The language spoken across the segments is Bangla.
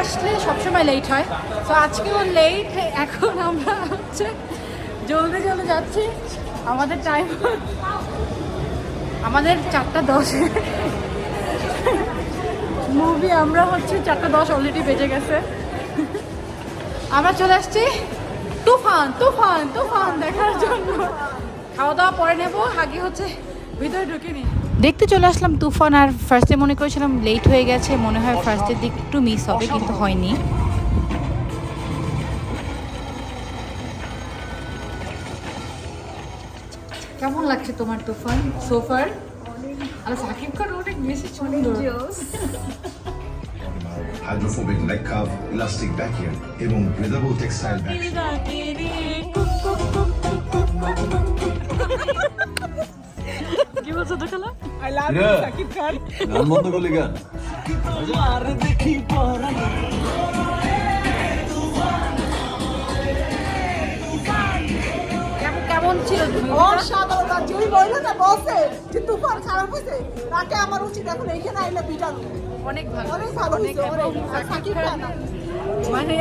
আসলে সবসময় লেট হয়। তো আজকেও লেট এখন আমরা হচ্ছে জলদি জলদি যাচ্ছি। আমাদের টাইম আমাদের চারটা দশে। মুভি আমরা হচ্ছে চারটা দশ অলরেডি বেজে গেছে। আমরা চলে আসছি তুফান তুফান তুফান দেখার জন্য। খাওয়া দাওয়া পরে নেব আগে হচ্ছে ভিতরে ঢুকে ঢুকিনি। দেখতে চলে আসলাম তুফান আর ফার্স্টে মনে করেছিলাম লেট হয়ে গেছে মনে হয় ফার্স্টের দিক একটু মিস হবে কিন্তু হয়নি। কেমন লাগছে তোমার তুফান সোফার আর সাকিব খান অনেক বেশি সুন্দর hydrophobic leg cuff elastic backing এবং ব্রিদেবল টেক্সটাইল ব্যাগ কি বলছো দোকালা গান বন্ধ করলি গান কেমন কেমন ছিল অসাধারণ যেই মহিলাটা বসে যে তুফান খারাপ হয়েছে তাকে আমার উচিত এখন এইখানে আইলে পিটানো। অনেক ভালো। অনেক ভালো অনেক সাকিব খান মানে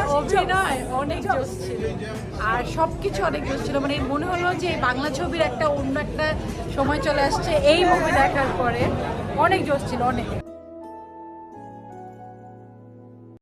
অভিনয়, অনেক জোশ ছিল। আর সব কিছু অনেক জোশ ছিল। মানে মনে হলো যে বাংলা ছবির একটা অন্য একটা সময় চলে আসছে। এই মুভি দেখার পরে অনেক জোশ ছিল, অনেক।